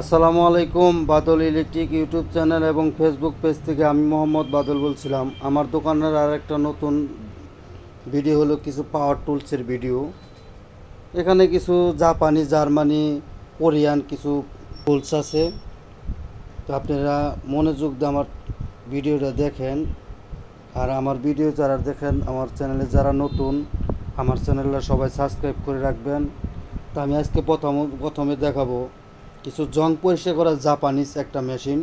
আসসালামু আলাইকুম, Badal electric YouTube channel এবং ফেসবুক পেজ থেকে আমি মোহাম্মদ বাদল বলছিলাম। আমার দোকানের আর একটা নতুন ভিডিও হলো কিছু পাওয়ার টুলসের ভিডিও। এখানে কিছু জাপানি, জার্মানি, কোরিয়ান কিছু টুলস আছে। তো আপনারা মনোযোগ দিয়ে আমার ভিডিওটা দেখেন। আর আমার ভিডিও যারা দেখেন, আমার চ্যানেলে যারা নতুন, আমার চ্যানেলটা সবাই সাবস্ক্রাইব করে রাখবেন। তো আমি আজকে প্রথম, প্রথমে দেখাবো কিছু জং পরিষ্কার করা জাপানিজ একটা মেশিন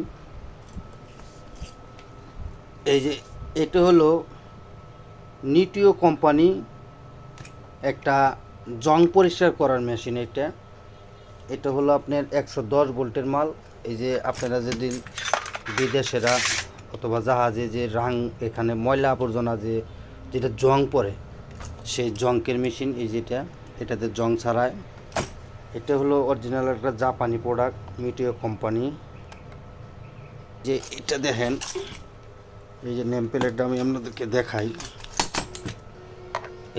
এই যে, এটা হলো নিটিও কোম্পানি একটা জং পরিষ্কার করার মেশিন এটা। এটা হলো আপনার একশো দশ ভোল্টের মাল। এই যে, আপনারা যেদিন বিদেশেরা অথবা জাহাজে যে রাং, এখানে ময়লা আবর্জনা যে, যেটা জং পড়ে সেই জংকের মেশিন এই যেটা, এটাতে জং ছাড়ায়। এটা হলো অরিজিনাল একটা জাপানি প্রোডাক্ট মিটিও কোম্পানি যে এটা দেখেন, এই যে নেম প্লেটটা আমি আপনাদেরকে দেখাই।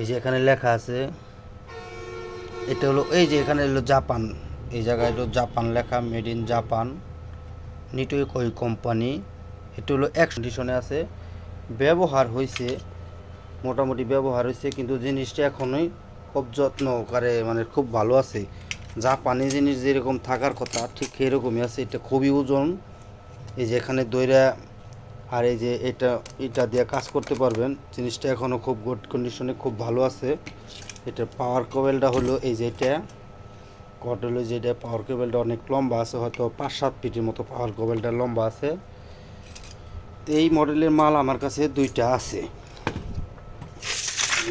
এই যে এখানে লেখা আছে, এটা হলো, এই যে এখানে হলো জাপান। এই জায়গায় হলো জাপান লেখা মেড ইন জাপান নিটোই কই কোম্পানি এটা হলো এক কন্ডিশনে আছে। ব্যবহার হয়েছে মোটামুটি ব্যবহার হয়েছে কিন্তু জিনিসটা এখনই খুব যত্ন করে মানে খুব ভালো আছে। জাপানি জিনিস যেরকম থাকার কথা, ঠিক এরকমই আছে। এটা খুবই ওজন। এই যে এখানে দইরা আর এই যে এটা এটা দিয়ে কাজ করতে পারবেন। জিনিসটা এখনও খুব গুড কন্ডিশনে খুব ভালো আছে। এটা পাওয়ার কেবেলটা হলো এই যে এটা। কট হলো যেটা পাওয়ার কেবেলটা অনেক লম্বা আছে, হয়তো পাঁচ, সাত ফিটের মতো পাওয়ার কেবেলটা লম্বা আছে। এই মডেলের মাল আমার কাছে দুইটা আছে।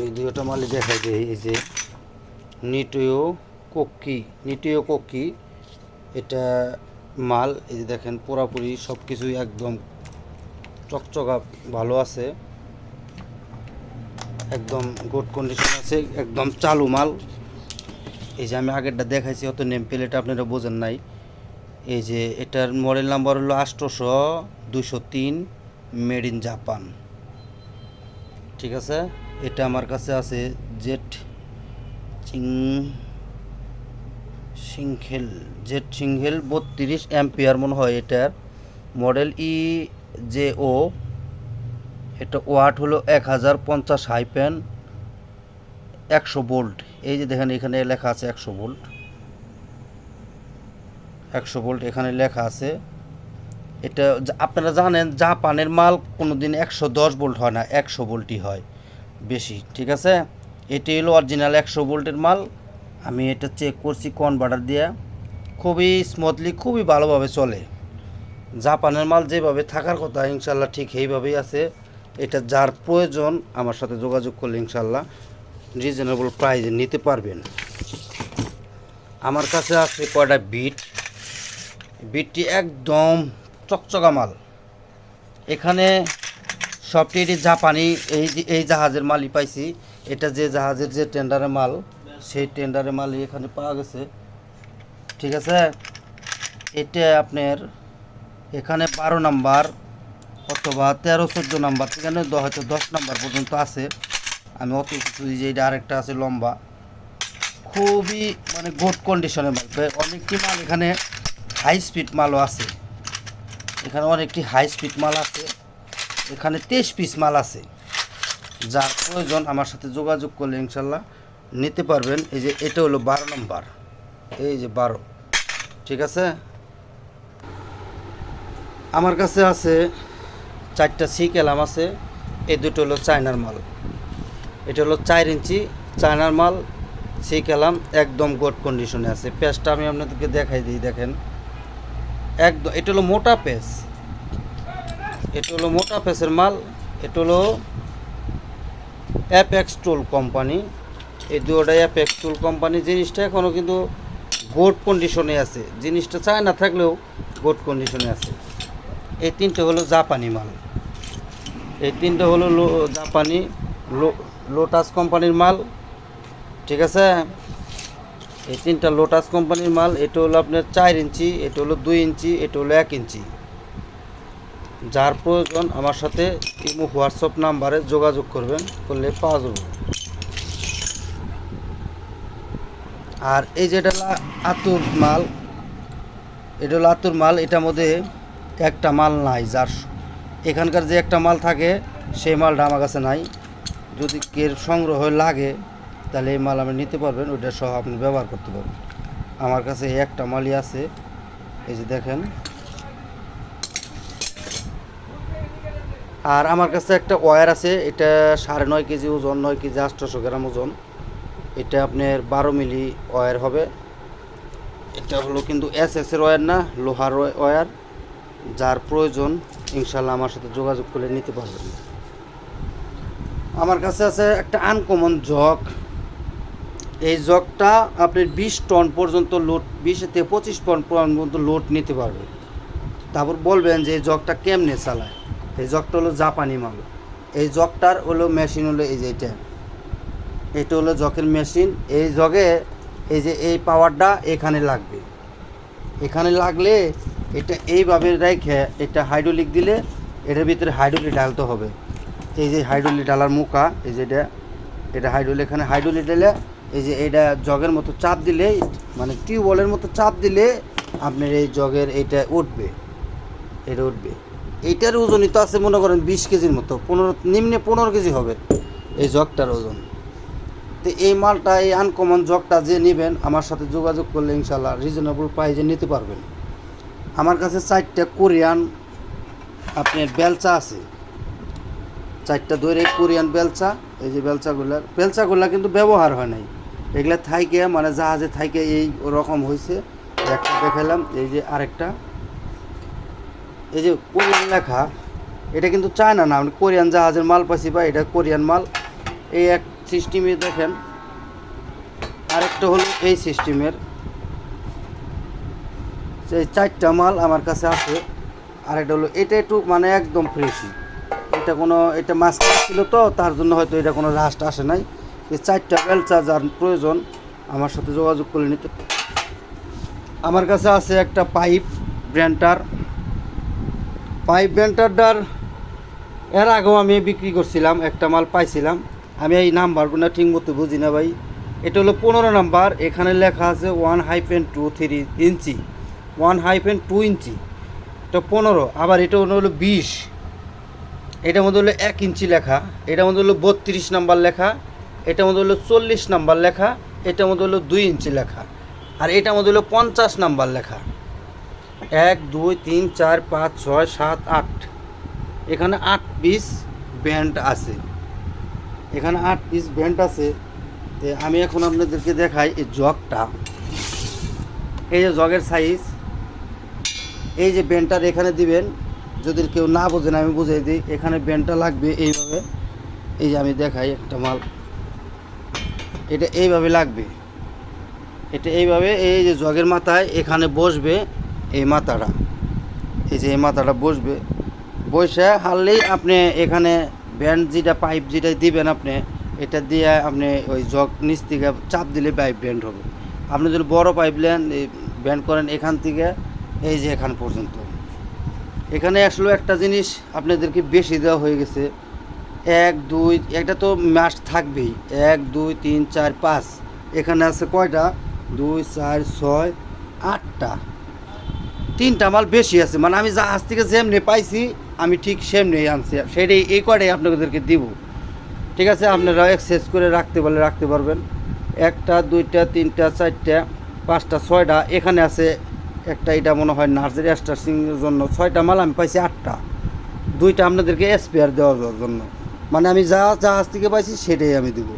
এই দুইটা মালই দেখা যায় এই যে নিটোয়ো কোকি নিটোয়ো কোকি এটা মাল, এই যে দেখেন পুরাপুরি সব কিছুই একদম চকচকা, ভালো আছে। একদম গুড কন্ডিশন আছে, একদম চালু মাল। এই যে আমি আগেরটা দেখাইছি, অত নেম প্লেট আপনারা বোঝেন নাই। এই যে এটার মডেল নাম্বার হলো আষ্টশো দুশো তিন মেড ইন জাপান ঠিক আছে? এটা আমার কাছে আছে জেট চিং সিংহেল জেট সিংহেল বত্রিশ অ্যাম্পিয়ার মনে হয় এটার। মডেল ই জে ও, এটা ওয়াট হলো এক হাজার পঞ্চাশ হাইপেন একশো ভোল্ট। এই যে দেখেন এখানে লেখা আছে একশো ভোল্ট। একশো ভোল্ট এখানে লেখা আছে। এটা আপনারা জানেন জাপানের মাল কোনো দিন একশো দশ ভোল্ট হয় না, একশো ভোল্টই হয় বেশি, ঠিক আছে? এটি হলো অরিজিনাল একশো ভোল্টের মাল। আমি এটা চেক করছি কনভার্টার দিয়ে। খুবই স্মুথলি খুবই ভালোভাবে চলে। জাপানের মাল যেভাবে থাকার কথা, ইনশাল্লাহ ঠিক সেইভাবেই আছে। এটা যার প্রয়োজন, আমার সাথে যোগাযোগ করলে ইনশাল্লাহ রিজনেবল প্রাইজে নিতে পারবেন। আমার কাছে আছে কয়টা বিট বিটটি একদম চকচকা মাল। এখানে সবটি জাপানি, এই এই জাহাজের মালই পাইছি। এটা যে জাহাজের যে টেন্ডারের মাল সেই টেন্ডারের মালই এখানে পাওয়া গেছে। ঠিক আছে? এটা আপনার এখানে বারো নাম্বার অথবা তেরো চোদ্দ নাম্বার এখানে দ- হয়তো দশ নাম্বার পর্যন্ত আছে। আমি অত কিছু যে এটা আরেকটা আছে লম্বা। খুবই মানে গুড কন্ডিশনের মাল। অনেকটি মাল এখানে হাই স্পিড মালও আছে। এখানে অনেকটি হাই স্পিড মাল আছে। এখানে তেইশ পিস মাল আছে। যার প্রয়োজন, আমার সাথে যোগাযোগ করলে ইনশাল্লাহ। নিতে পারবেন। এই যে এটা হলো বারো নম্বর। এই যে বারো। ঠিক আছে? আমার কাছে আছে চারটা সি কেলাম আছে। এই দুটো হলো চায়নার মাল। এটা হলো চার ইঞ্চি চায়নার মাল, সি কেলাম একদম গুড কন্ডিশনে আছে। পেস্টটা আমি আপনাদেরকে দেখাই দিই, দেখেন। একদম, এটা হলো মোটা পেস এটা হলো মোটা পেসের মাল। এটা হলো অ্যাপেক্স টুল কোম্পানি এই দুটোটা অ্যাপেক্স টুল কোম্পানি জিনিসটা এখনও কিন্তু গুড কন্ডিশনে আছে। জিনিসটা চায় না থাকলেও গুড কন্ডিশনে আছে। এই তিনটে হলো জাপানি মাল। এই তিনটে হলো জাপানি লোটাস কোম্পানির মাল, ঠিক আছে? এই তিনটা লোটাস কোম্পানির মাল, এটা হলো আপনার চার ইঞ্চি, এটা হলো দুই ইঞ্চি, এটা হলো এক ইঞ্চি। যার প্রয়োজন, আমার সাথে ইমো হোয়াটসঅ্যাপ নাম্বারে যোগাযোগ করবেন, করলে পাওয়া যাবে। আর এই যেটা আতুর মাল, এটা হলো আত্মর মাল, এটার মধ্যে একটা মাল নাই, যার এখানকার যে একটা মাল থাকে, সেই মালটা আমার কাছে নাই। যদি কের সংগ্রহ লাগে, তাহলে এই মাল আপনি নিতে পারবেন, ওইটা সহ আপনি ব্যবহার করতে পারবেন। আমার কাছে এই একটা মালই আছে, এই যে দেখেন। আর আমার কাছে একটা ওয়্যার আছে, এটা সাড়ে নয় কেজি ওজন, নয় কেজি আটশোশো গ্রাম ওজন। এটা আপনার বারো মিলি ওয়্যার হবে। এটা হলো কিন্তু এস এস এর ওয়্যার না, লোহার ওয়ার যার প্রয়োজন, ইনশাল্লাহ আমার সাথে যোগাযোগ করে নিতে পারবেন। আমার কাছে আছে একটা আনকমন জগ। এই জগটা আপনি বিশ টন পর্যন্ত লোড বিশ থেকে পঁচিশ টন পর্যন্ত লোড নিতে পারবে তারপর বলবেন যে এই জগটা কেমনে চালায়? এই জগটা হলো জাপানি মাল। এই জগটার হলো মেশিন হলো এই যে এটা। এটা হলো জকের মেশিন। এই জগে এই যে এই পাওয়ারটা এখানে লাগবে। এখানে লাগলে এটা এইভাবে রেখে এটা হাইড্রোলিক দিলে এটার ভিতরে হাইড্রোলিক ঢালতে হবে। এই যে হাইড্রোলিক ডালার মুখা, এই যে এটা এটা হাইড্রোলিক, এখানে হাইড্রোলিক ঢেলে এই যে এটা জগের মতো চাপ দিলে মানে টিউবওয়েলের মতো চাপ দিলে আপনার এই জগের এটা উঠবে। এটা উঠবে। এইটার ওজনই তো আছে মনে করেন বিশ কেজির মতো, পনেরো, নিম্নে পনেরো কেজি হবে এই জগটার ওজন। তো এই মালটা, এই আনকমন জগটা যে নেবেন, আমার সাথে যোগাযোগ করলে ইনশাল্লাহ রিজনেবল প্রাইজে নিতে পারবেন। আমার কাছে চারটা কোরিয়ান আপনার বেলচা আছে। চারটা দৈরে কোরিয়ান বেলচা, এই যে বেলচাগুলা বেলচাগুলা কিন্তু ব্যবহার হয় নাই। এগুলা থাইকে মানে জাহাজে থাইকে এই রকম হয়েছে একটা দেখালাম, এই যে আরেকটা। এই যে কোরিয়ান লেখা, এটা কিন্তু চায়না না, আমি কোরিয়ান জাহাজের মাল পাইছি বা এটা কোরিয়ান মাল। এই এক সিস্টেমে দেখেন, আরেকটা হলো এই সিস্টেমের। এই চারটা মাল আমার কাছে আছে, আরেকটা হলো এটা একটু মানে একদম ফ্রেশই এটা কোনো, এটা মাছ ছিল তো, তার জন্য হয়তো এটা কোনো রাস্ট আসে নাই। এই চারটা বেলচা যার প্রয়োজন, আমার সাথে যোগাযোগ করে নিতে। আমার কাছে আছে একটা পাইপ ব্র্যান্ডার পাইপ ব্র্যান্ডারটার এর আগেও আমি বিক্রি করছিলাম, একটা মাল পাইছিলাম। আমি এই নাম্বারগুলো ঠিক মতো বুঝি না ভাই। এটা হলো পনেরো নাম্বার, এখানে লেখা আছে one hyphen two three inch. One hyphen two inch. এটা পনেরো, আবার এটা হলো বিশ। এটার মধ্যে হলো এক ইঞ্চি লেখা। এটার মধ্যে হলো বত্রিশ নাম্বার লেখা। এটার মধ্যে হলো চল্লিশ নাম্বার লেখা। এটার মধ্যে হলো দুই ইঞ্চি লেখা। আর এটার মধ্যে হলো পঞ্চাশ নাম্বার লেখা। এক, দুই, তিন, চার, পাঁচ, ছয়, সাত, আট। এখানে আট পিস ব্যান্ড আছে। এখানে আট পিস ব্যান্ড আছে। আমি এখন আপনাদেরকে দেখাই এই জগটা। এই যে জগের সাইজ এই যে ব্যান্ডটার এখানে দিবেন, যদি কেউ না বোঝেন আমি বুঝিয়ে দিই, এখানে ব্যান্ডটা লাগবে এইভাবে। এই যে আমি দেখাই একটা মাল। এটা এইভাবে লাগবে। এটা এইভাবে, এই যে জগের মাথায় এখানে বসবে এই মাথাটা। এই যে এই মাথাটা বসবে। বসে হারলেই আপনি এখানে ব্যান্ড যেটা পাইপ যেটা দিবেন আপনি, এটা দিয়ে আপনি ওই জগ নিচ থেকে চাপ দিলে পাইপ ব্যান্ড হবে। আপনি যদি বড় পাইপ নেন ব্যান্ড করেন এখান থেকে, এই যে এখান পর্যন্ত। এখানে আসলে একটা জিনিস আপনাদেরকে বেশি দেওয়া হয়ে গেছে। এক, দুই একটা তো মাস থাকবেই। এক, দুই, তিন, চার, পাঁচ। এখানে আছে কয়টা? দুই, চার, ছয়, আটটা। তিনটা মাল বেশি আছে। মানে আমি জাহাজ থেকে যেমনি পাইছি আমি ঠিক সেম সেমনি আনছি। সেটাই এই কয়টাই আপনাদেরকে দিব। ঠিক আছে? আপনারা এক্সেস করে রাখতে পারলে রাখতে পারবেন। একটা, দুইটা, তিনটা, চারটা, পাঁচটা, ছয়টা, এখানে আছে একটা, এটা মনে হয় নার্সারি স্টার্সিংয়ের জন্য ছয়টা মাল, আমি পাইছি আটটা। দুইটা আপনাদেরকে স্পেয়ার দেওয়ার জন্য। মানে আমি যা জাহাজ থেকে পাইছি সেটাই আমি দেবো।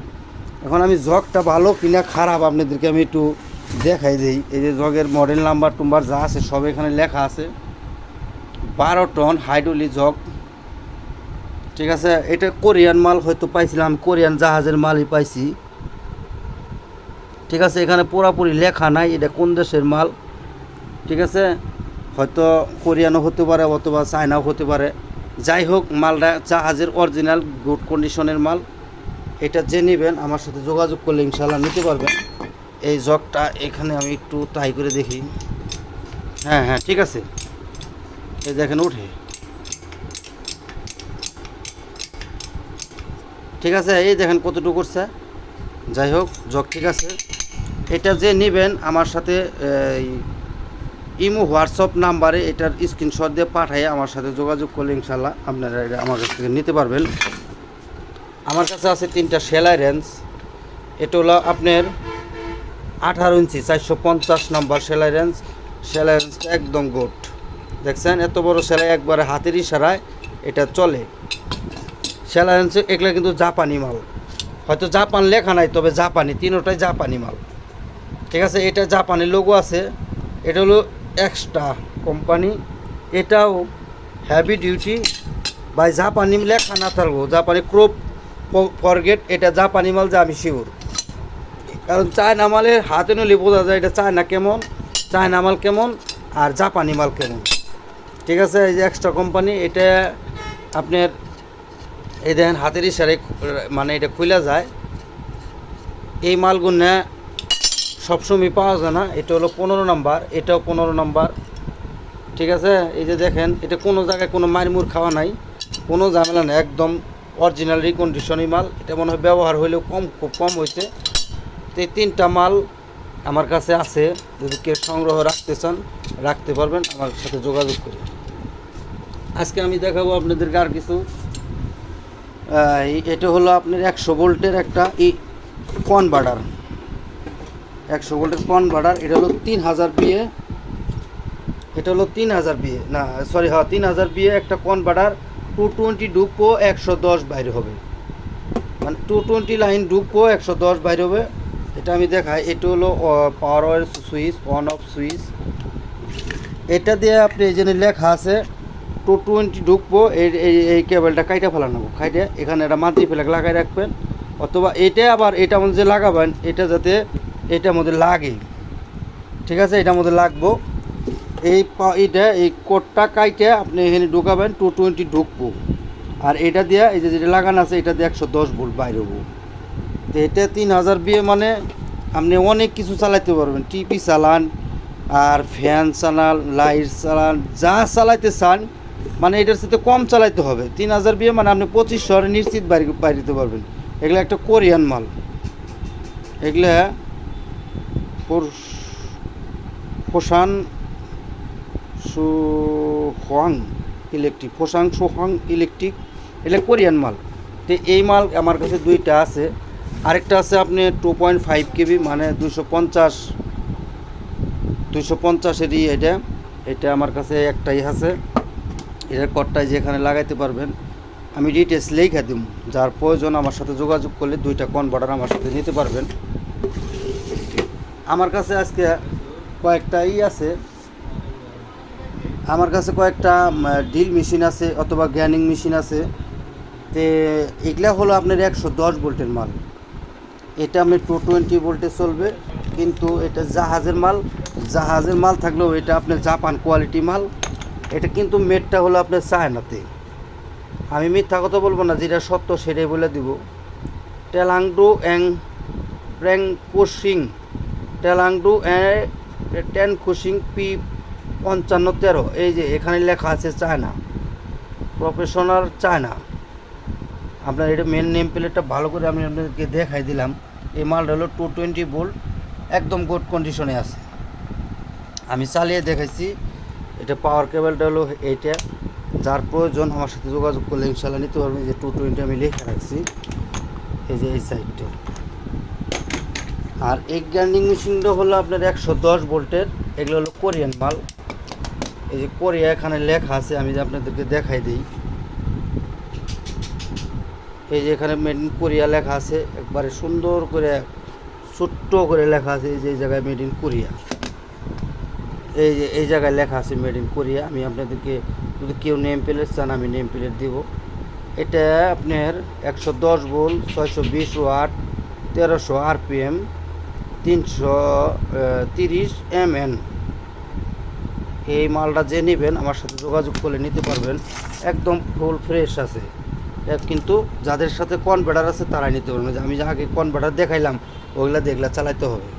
এখন আমি জগটা ভালো কিনা খারাপ আপনাদেরকে আমি একটু দেখাই দিই। এই যে জগের মডেল নাম্বার টুম্বার যা আছে সব এখানে লেখা আছে। বারো টন হাইড্রোলি জগ। ঠিক আছে, এটা কোরিয়ান মাল হয়তো পাইছিলাম, কোরিয়ান জাহাজের মালই পাইছি। ঠিক আছে, এখানে পুরাপুরি লেখা নাই এটা কোন দেশের মাল। ঠিক আছে, হয়তো কোরিয়ানও হতে পারে অথবা চায়নাও হতে পারে। যাই হোক, মালটা জাহাজের অরিজিনাল গুড কন্ডিশনের মাল। এটা যে নেবেন, আমার সাথে যোগাযোগ করলে ইনশাল্লাহ নিতে পারবেন। এই জগটা এখানে আমি একটু ট্রাই করে দেখি। হ্যাঁ হ্যাঁ ঠিক আছে। এই দেখেন, উঠে। ঠিক আছে, এই দেখেন কতটুকু করছে। যাই হোক, জগ ঠিক আছে। এটা যে নেবেন, আমার সাথে ইমো হোয়াটসঅ্যাপ নাম্বারে এটার স্ক্রিনশট দিয়ে পাঠিয়ে আমার সাথে যোগাযোগ করলে ইনশাল্লাহ আপনারা এটা আমার কাছ থেকে নিতে পারবেন। আমার কাছে আছে তিনটা সেলাই রেঞ্জ। এটা হলো আপনার আঠারো ইঞ্চি, চারশো পঞ্চাশ নাম্বার সেলাই রেঞ্জ। সেলাই রেঞ্জটা একদম গোট দেখছেন, এত বড় সেলাই একবারে হাতের ইশারায় এটা চলে। সেলাই রেঞ্জ এগুলো কিন্তু জাপানি মাল। হয়তো জাপান লেখা নাই, তবে জাপানি, তিনোটাই জাপানি মাল। ঠিক আছে, এটা জাপানি লোগো আছে। এটা হলো এক্সট্রা কোম্পানি। এটাও হ্যাভি ডিউটি বাই জাপানি লেখা না থাকব, জাপানি ক্রোপ ফরগেট এটা জাপানি মাল যা আমি শিওর কারণ চায়না মালের হাতে নিলে বোঝা যায় এটা চায়না কেমন, চায়না মাল কেমন, আর জাপানি মাল কেমন। ঠিক আছে, এই যে এক্সট্রা কোম্পানি এটা আপনার, এই দেখেন, হাতের ইশারে মানে এটা খুলে যায়। এই মালগুলো সবসময় পাওয়া যায় না, এটা হলো পনেরো নাম্বার, এটাও পনেরো নাম্বার। ঠিক আছে, এই যে দেখেন, এটা কোনো জায়গায় কোনো মারমুর খাওয়া নাই, কোনো ঝামেলা নেই, একদম অরিজিনাল রিকন্ডিশনই মাল। এটা মনে হয় ব্যবহার হইলেও কম, খুব কম হয়েছে তো এই তিনটা মাল আমার কাছে আছে, যদি কেউ সংগ্রহ রাখতে চান, রাখতে পারবেন, আমার সাথে যোগাযোগ করে আজকে আমি দেখাবো আপনাদেরকে আর কিছু। এটা হলো আপনার একশো ভোল্টের একটা ই কনভার্টার একশো ভোল্টের কনভার্টার এটা হলো তিন হাজার বিয়ে এটা হলো তিন হাজার বিয়ে না সরি হ্যাঁ তিন হাজার বিয়ে একটা কনভার্টার টু টোয়েন্টি ঢুকবো একশো দশ বাইরে হবে। মানে টু টোয়েন্টি লাইন ঢুকবো একশো দশ বাইরে হবে। এটা আমি দেখাই, এটা হলো power switch on off switch এটা দিয়ে আপনি এই জন্য লেখা আছে টু টোয়েন্টি ঢুকবো, এই, এই- কেবলটা কাইটা ফেলা নেব। খাইটে এখানে একটা মাটি ফেলে লাগাই রাখবেন, অথবা এটা আবার এটা মধ্যে যে লাগাবেন, এটা যাতে এটার মধ্যে লাগে। ঠিক আছে? এটার মধ্যে লাগবো। এই এটা এই কোটটা কাইটে আপনি এখানে ঢুকাবেন টু টোয়েন্টি ঢুকবো। আর এটা দিয়ে, এই যে যেটা লাগানো আছে, এটা দিয়ে একশো দশ ভোল্ট বাইরে হব। তো এটা তিন হাজার বিয়ে মানে আপনি অনেক কিছু চালাইতে পারবেন। টিপি চালান, আর ফ্যান চালান, লাইট চালান, যা চালাইতে চান মানে এটার সাথে কম চালাইতে হবে। তিন হাজার বিয়ে মানে আপনি পঁচিশ শহরে নিশ্চিত বাইরে দিতে পারবেন। এগুলো একটা কোরিয়ান মাল। এগুলা পোষান সুহাং ইলেকট্রিক, ফোসাং সুহাং ইলেকট্রিক এটা কোরিয়ান মাল। তো এই মাল আমার কাছে দুইটা আছে। আরেকটা আছে আপনি টু পয়েন্ট ফাইভ কেবি মানে দুশো পঞ্চাশ দুশো পঞ্চাশেরই এটা। এটা আমার কাছে একটাই আছে। এটার কটটাই যেখানে লাগাইতে পারবেন, আমি ডিটেলস লেখা দিব যার প্রয়োজন আমার সাথে যোগাযোগ করলে দুইটা কনভার্টার আমার সাথে নিতে পারবেন। আমার কাছে আজকে কয়েকটা ই আছে। আমার কাছে কয়েকটা ডিল মেশিন আছে অথবা গ্যানিং মেশিন আছে। তে এগুলা হলো আপনার একশো দশ ভোল্টের মাল। এটা আপনি টু টোয়েন্টি ভোল্টে চলবে, কিন্তু এটা জাহাজের মাল। জাহাজের মাল থাকলেও এটা আপনার জাপান কোয়ালিটি মাল। এটা কিন্তু মেটটা হলো আপনার চায়নাতে। আমি মিথ্যা কথা বলব না, যেটা সত্য সেটাই বলে দিব। টেলাংডু অ্যাং প্র্যাং কোশিং টেলাংডু টেন কোশিং পি পঞ্চান্ন তেরো, এই যে এখানে লেখা আছে চায়না, প্রফেশনাল চায়না। আপনার এটা মেন নেম প্লেটটা ভালো করে আমি আপনাদেরকে দেখাই দিলাম। এই মালটা হলো টু টোয়েন্টি ভোল্ট একদম গুড কন্ডিশনে আছে। আমি চালিয়ে দেখাইছি এটা পাওয়ার কেবলটা হলো এইটা। যার প্রয়োজন আমার সাথে যোগাযোগ করলে ইনশাল্লাহ নিতে পারবেন। যে টু টোয়েন্টি আমি লিখে রাখছি। এই যে এই সাইডটা আর এই গ্রাইন্ডিং মেশিনটা হলো আপনার একশো দশ ভোল্টের। এগুলো হলো কোরিয়ান মাল। এই যে কোরিয়া এখানে লেখা আছে, আমি যে আপনাদেরকে দেখাই দিই। এই যে এখানে মেড ইন কোরিয়া লেখা আছে। একবারে সুন্দর করে, ছোট্ট করে লেখা আছে। এই যে জায়গায় মেড ইন কোরিয়া। এই যে, এই জায়গায় লেখা আছে মেড ইন কোরিয়া আমি আপনাদেরকে, যদি কেউ নেম প্লেট চান, আমি নেম প্লেট দিব। এটা আপনার একশো দশ ভোল্ট, ছয়শো বিশ ওয়াট, তেরোশো আরপিএম, তিনশো তিরিশ এম এন এই মালটা যে নেবেন, আমার সাথে যোগাযোগ করে নিতে পারবেন। একদম ফুল ফ্রেশ আছে। কিন্তু যাদের সাথে কনভার্টার আছে, তারাই নিতে পারবেন। যে আমি যাকে কনভার্টার দেখাইলাম ওগুলা দেখলে চালাইতে হবে।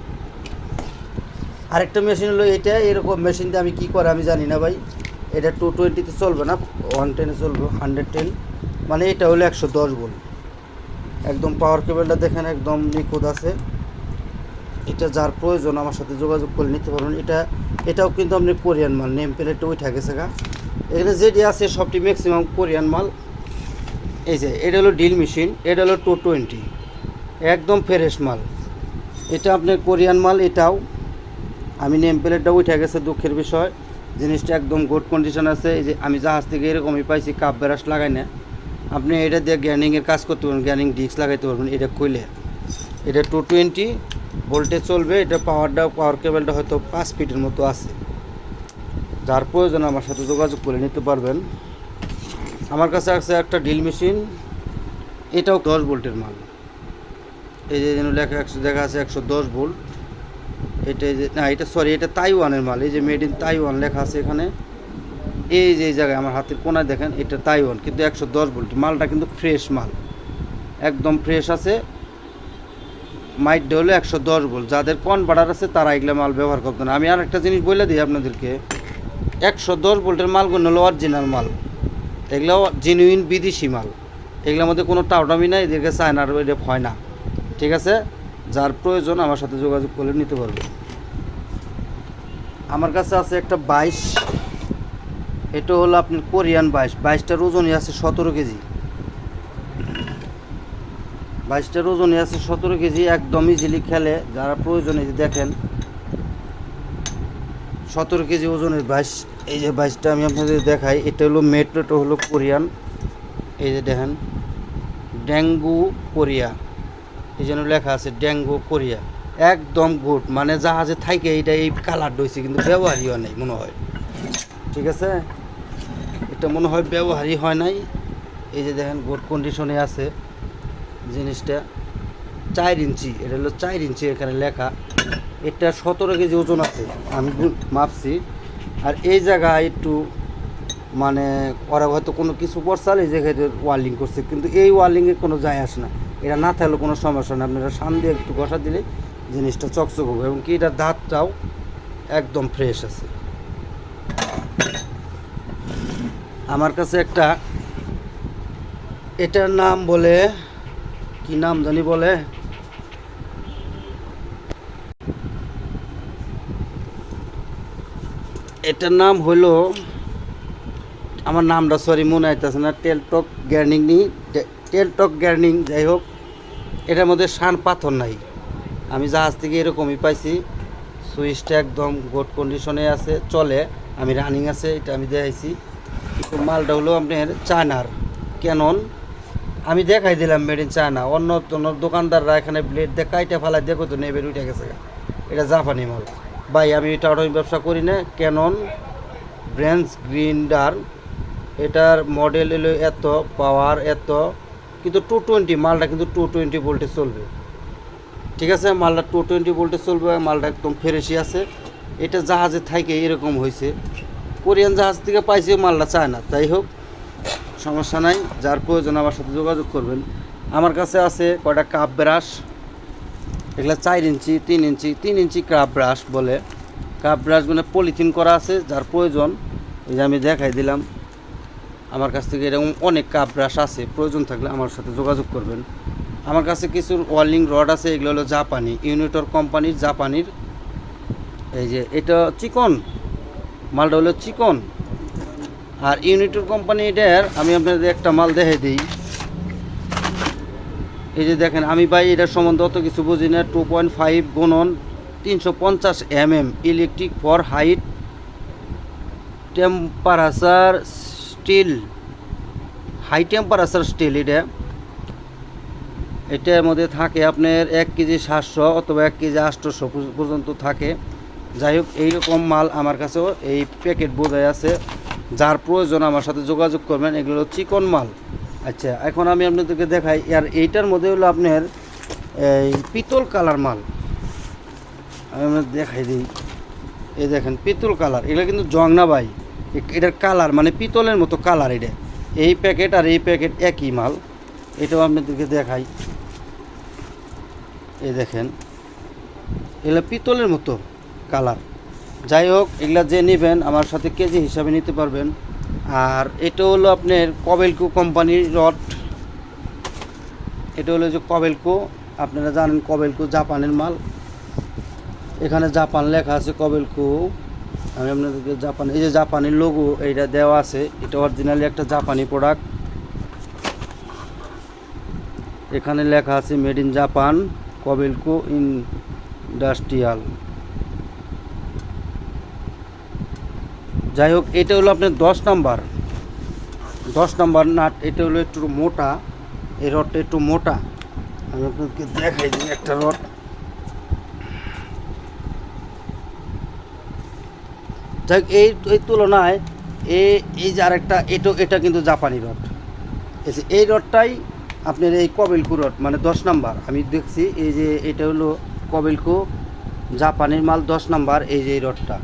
আরেকটা মেশিন হলো এটা, এরকম মেশিন দিয়ে আমি কী করে আমি জানি না ভাই। এটা টু টোয়েন্টিতে চলবে না ওয়ান টেনে চলবে হান্ড্রেড টেন মানে এটা হলো একশো দশ বল একদম পাওয়ার কেবলটা দেখেন, একদম নিখুঁত আছে। এটা যার প্রয়োজন, আমার সাথে যোগাযোগ করে নিতে পারবেন। এটা, এটাও কিন্তু আপনি কোরিয়ান মাল, নেম প্লেটটা ওইটা গেছে গা। এখানে যেটি আছে, সবটি ম্যাক্সিমাম কোরিয়ান মাল। এই যে, এটা হলো ডিল মেশিন এটা হলো টু টোয়েন্টি একদম ফ্রেশ মাল। এটা আপনার কোরিয়ান মাল, এটাও আমি নেম প্লেটটা উঠে গেছে দুঃখের বিষয়। জিনিসটা একদম গুড কন্ডিশন আছে। এই যে আমি জাহাজ থেকে এরকমই পাইছি, কাপ ব্রাশ লাগাই না আপনি এটা দিয়ে গ্যানিংয়ের কাজ করতে পারবেন গ্যানিং ডিস্ক লাগাইতে পারবেন, এটা খুলে এটা টু টোয়েন্টি ভোল্টেজ চলবে, এটা পাওয়ারটা পাওয়ার কেবলটা হয়তো পাঁচ ফিটের মতো আছে। যার প্রয়োজন আমার সাথে যোগাযোগ করে নিতে পারবেন। আমার কাছে আছে একটা ড্রিল মেশিন এটাও দশ ভোল্টের মাল। এই যে যেন লেখা একশো, দেখা আছে একশো দশ ভোল্ট এটা যে, না, এটা সরি এটা তাইওয়ানের মাল, এই যে মেড ইন তাইওয়ান লেখা আছে এখানে। এই যে, এই জায়গায় আমার হাতের কোনায় দেখেন, এটা তাইওয়ান, কিন্তু একশো দশ ভোল্ট মালটা কিন্তু ফ্রেশ মাল, একদম ফ্রেশ আছে। মাইটটা হলো একশো দশ ভোল্ট যাদের কনভার্টার আছে, তারা এগুলো মাল ব্যবহার করতে না। আমি আর একটা জিনিস বলে দিই আপনাদেরকে। একশো দশ ভোল্টের মালগুলো হলো অরিজিনাল মাল। এগুলো জেনুইন বিদেশি মাল। এগুলোর মধ্যে কোনো টাউটামি নাই, এদেরকে চায়নার এটা হয় না। ঠিক আছে? যার প্রয়োজন আমার সাথে যোগাযোগ করলে নিতে পারবে। আমার কাছে আছে একটা বাইশ। এটা হলো আপনার কোরিয়ান বাইশ। বাইশটার ওজনই আছে সতেরো কেজি। বাইশটার ওজনই আছে সতেরো কেজি, একদম ইজিলি খেলে। যারা প্রয়োজন, এই যে দেখেন, সতেরো কেজি ওজনের বাইশ। এই যে বাইশটা আমি আপনাদের দেখাই, এটা হলো মেট্রোটা হলো কোরিয়ান। এই যে দেখেন, ডেঙ্গু কোরিয়া। এই জন্য লেখা আছে ডেঙ্গু, কোরিয়া। একদম গুড। মানে জাহাজে থাকে এটা এই কালার রয়েছে, কিন্তু ব্যবহারই হয় নাই, মনে হয়। ঠিক আছে? এটা মনে হয় ব্যবহারই হয় নাই। এই যে দেখেন গুড কন্ডিশনে আছে জিনিসটা। চার ইঞ্চি, এটা হলো চার ইঞ্চি এখানে লেখা। এটা সতেরো কেজি ওজন আছে, আমি মাপছি। আর এই জায়গায় একটু মানে ওরা হয়তো কোনো কিছু পড়ছাল এই জায়গায় ওয়ার্লিং করছে, কিন্তু এই ওয়ার্লিংয়ে কোনো যায় আসে না। এটা না থাকলে কোনো সমস্যা নেই। আপনারা সান দিয়ে একটু ঘষা দিলে জিনিসটা চকচক হবে এবং কি এটার দাঁতটাও একদম ফ্রেশ আছে। আমার কাছে একটা এটার নাম বলে, কি নাম জানি বলে? এটার নাম হলো আমার নামটা সরি মনে আইতেছে না, টেলটক গ্যার্নিং নি, টেলটক গ্যার্নিং, যাই হোক। এটার মধ্যে শান পাথর নাই। আমি জাহাজ থেকে এরকমই পাইছি। সুইচটা একদম গুড কন্ডিশনে আছে, চলে। আমি রানিং আছে, এটা আমি দেখাইছি। কিন্তু মালটা হলো আপনার চায়নার। ক্যানন আমি দেখাই দিলাম মেড ইন চায়না অন্য অন্য দোকানদাররা এখানে ব্লেড দিয়ে কাইটা ফেলাই দেখো তো নেবের উঠে গেছে। এটা জাপানি মাল। ভাই, আমি এটা অটোমি ব্যবসা করি না। ক্যানন ব্রেঞ্চ গ্রিন্ডার এটার মডেল এলো এত পাওয়ার এত। কিন্তু টু টোয়েন্টি মালটা কিন্তু টু টোয়েন্টি ভোল্টে চলবে। ঠিক আছে? মালটা টু টোয়েন্টি ভোল্টে চলবে, মালটা একদম ফ্রেশই আছে। এটা জাহাজে থাকে এরকম হয়েছে কোরিয়ান জাহাজ থেকে পাইছে, মালটা চায় না। তাই হোক, সমস্যা নাই। যার প্রয়োজন আমার সাথে যোগাযোগ করবেন। আমার কাছে আছে কয়টা কাপ ব্রাশ এগুলো চার ইঞ্চি, তিন ইঞ্চি তিন ইঞ্চি কাপ ব্রাশ বলে। কাপ ব্রাশগুলো পলিথিন করা আছে, যার প্রয়োজন। এই যে আমি দেখাই দিলাম। আমার কাছ থেকে এরকম অনেক কাপ ব্রাশ আছে, প্রয়োজন থাকলে আমার সাথে যোগাযোগ করবেন। আমার কাছে কিছু ওয়ার্লিং রড আছে, এগুলো হলো জাপানি ইউনিটর কোম্পানির জাপানির। এই যে এটা চিকন, মালটা হলো চিকন। আর ইউনিটর কোম্পানি এটার আমি আপনাদের একটা মাল দেখে দিই। এই যে দেখেন, আমি ভাই এটার সম্বন্ধে অত কিছু বুঝি না টু পয়েন্ট ফাইভ গুণন তিনশো পঞ্চাশ M M electric for height temperature steel, high temperature steel এটা। এটার মধ্যে থাকে আপনার এক কেজি সাতশো অথবা এক কেজি আটশোশো পর্যন্ত থাকে। যাই হোক, এইরকম মাল আমার কাছেও এই প্যাকেট বোঝাই আছে। যার প্রয়োজন আমার সাথে যোগাযোগ করবেন, এগুলো চিকন মাল। আচ্ছা এখন আমি আপনাদেরকে দেখাই, আর এইটার মধ্যে হলো আপনার এই পিতল কালার মাল। আমি দেখাই দিই। এই দেখেন, পিতল কালার। এগুলো কিন্তু জং না ভাই। এটার কালার মানে পিতলের মতো কালার এটা। এই প্যাকেট আর এই প্যাকেট একই মাল। এটাও আপনাদেরকে দেখাই। এই দেখেন, এগুলো পিতলের মতো কালার। যাই হোক, এগুলা যে নেবেন আমার সাথে কেজি হিসাবে নিতে পারবেন। আর এটা হলো আপনার কবেলকো কোম্পানির রড। এটা হলো যে কবেলকো, আপনারা জানেন কবেলকো জাপানের মাল। এখানে জাপান লেখা আছে কবেলকো আমি আপনাদেরকে জাপান এই যে জাপানি লোগো এইটা দেওয়া আছে। এটা অরিজিনালি একটা জাপানি প্রোডাক্ট এখানে লেখা আছে made in Japan Kobelco industrial যাই হোক, এটা হলো আপনার দশ নাম্বার। দশ নাম্বার নাট, এটা হলো একটু মোটা। এই রডটা একটু মোটা। আমি আপনাদেরকে দেখাই দিই একটা রড। যাই এই এই তুলনায় এ এই যে আরেকটা, এটা এটা কিন্তু জাপানি রড। এই রডটাই আপনার এই কবেলকু রড মানে দশ নাম্বার। আমি দেখছি এই যে এটা হলো কবেলকু জাপানের মাল দশ নাম্বার, এই যে এই রডটা।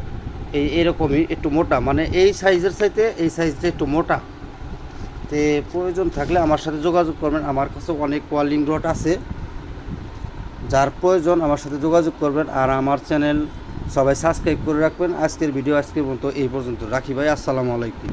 এই এরকমই একটু মোটা মানে এই সাইজের চাইতে এই সাইজটা একটু মোটা। তে প্রয়োজন থাকলে আমার সাথে যোগাযোগ করবেন। আমার কাছে অনেক ওয়ালিং রড আছে। যার প্রয়োজন আমার সাথে যোগাযোগ করবেন। আর আমার চ্যানেল সবাই সাবস্ক্রাইব করে রাখবেন। আজকের ভিডিও আজকের মতো এই পর্যন্ত। রাখি ভাই আসসালামু আলাইকুম।